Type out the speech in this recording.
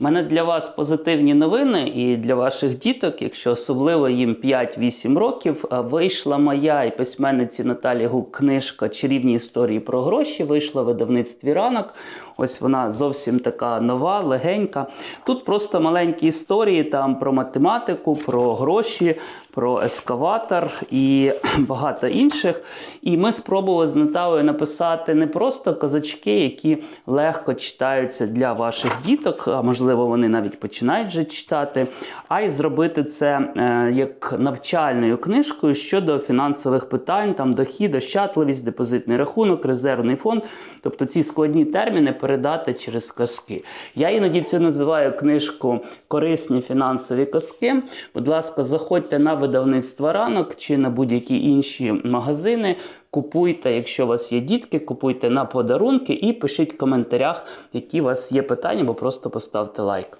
У мене для вас позитивні новини і для ваших діток, якщо особливо їм 5-8 років, вийшла моя і письменниці Наталі Гук книжка Чарівні історії про гроші. Вийшла в видавництві ранок. Ось вона зовсім така нова, легенька. Тут просто маленькі історії там про математику, про гроші, про ескаватор і багато інших. І ми спробували з Наталою написати не просто казачки, які легко читаються для ваших діток, а можливо, вони навіть починають вже читати, а й зробити це е, як навчальною книжкою щодо фінансових питань, там дохід, ощадливість, депозитний рахунок, резервний фонд. Тобто ці складні терміни передати через казки. Я іноді це називаю книжку Корисні фінансові казки. Будь ласка, заходьте на видавництво ранок чи на будь-які інші магазини. Купуйте, якщо у вас є дітки, купуйте на подарунки і пишіть в коментарях, які у вас є питання, або просто поставте лайк.